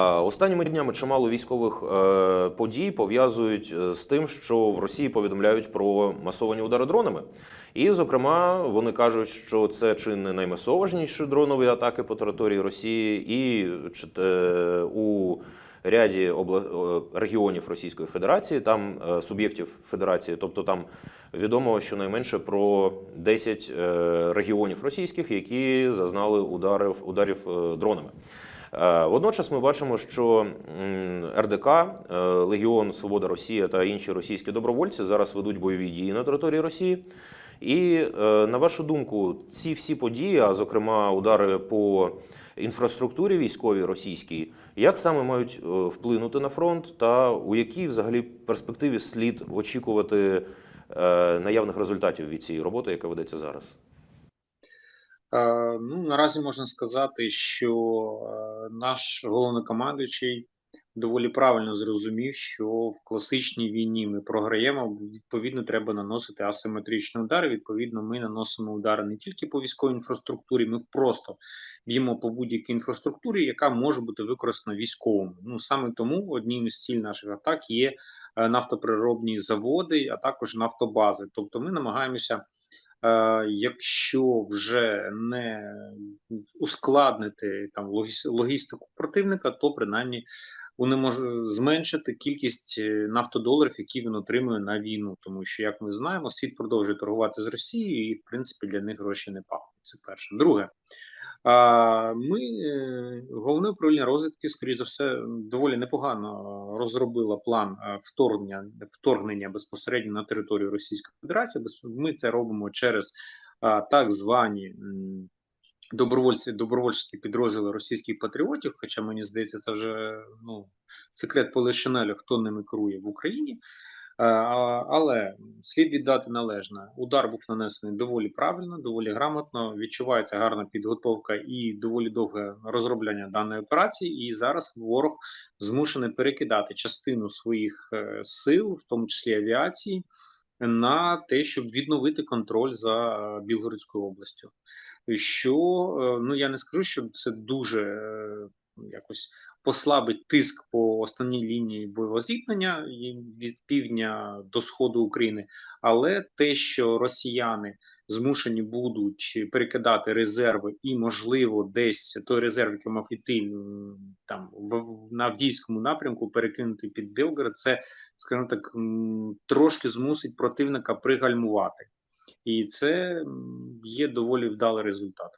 Останніми днями чимало військових е, подій пов'язують е, з тим, що в Росії повідомляють про масовані удари дронами. І, зокрема, вони кажуть, що це чи не наймасованіші дронові атаки по території Росії, і чи те, у ряді обла... е, регіонів Російської Федерації, там е, суб'єктів Федерації, тобто там відомо щонайменше про 10 е, регіонів російських, які зазнали ударів, ударів е, дронами. Е, Водночас ми бачимо, що РДК, е, Легіон Свобода Росія та інші російські добровольці зараз ведуть бойові дії на території Росії. І е, на вашу думку, ці всі події, а зокрема удари по інфраструктурі військовій російській, як саме мають вплинути на фронт, та у якій взагалі перспективі слід очікувати наявних результатів від цієї роботи, яка ведеться зараз? Ну, наразі можна сказати, що наш головнокомандуючий доволі правильно зрозумів, що в класичній війні ми програємо, відповідно, треба наносити асиметричні удари. Відповідно, ми наносимо удари не тільки по військовій інфраструктурі, ми просто б'ємо по будь-якій інфраструктурі, яка може бути використана військовими. Ну саме тому одним із ціль наших атак є е, нафтопереробні заводи, а також нафтобази. Тобто, ми намагаємося. Е, Якщо вже не ускладнити там логіс- логістику противника, то принаймні унемож... зменшити кількість е, нафтодоларів, які він отримує на війну, тому що, як ми знаємо, світ продовжує торгувати з Росією, і в принципі для них гроші не пахнуть. Це перше. Друге, ми е, головне управління розвідки, скоріш за все, доволі непогано розробило план е, вторгнення, вторгнення безпосередньо на територію Російської Федерації. Ми це робимо через так звані добровольці, добровольчі підрозділи російських патріотів. Хоча мені здається, це вже ну секрет полишинеля, хто ними керує в Україні. Е, Але слід віддати належне. Удар був нанесений доволі правильно, доволі грамотно. Відчувається гарна підготовка і доволі довге розробляння даної операції. І зараз ворог змушений перекидати частину своїх е, сил, в тому числі авіації, на те, щоб відновити контроль за е, Білгородською областю. Що ну я не скажу, що це дуже якось послабить тиск по основній лінії бойового зіткнення від півдня до сходу України, але те, що росіяни змушені будуть перекидати резерви, і можливо, десь той резерв, який мав іти там на Авдіївському напрямку, перекинути під Білгород, це, скажімо так, трошки змусить противника пригальмувати. І це є доволі вдалий результат.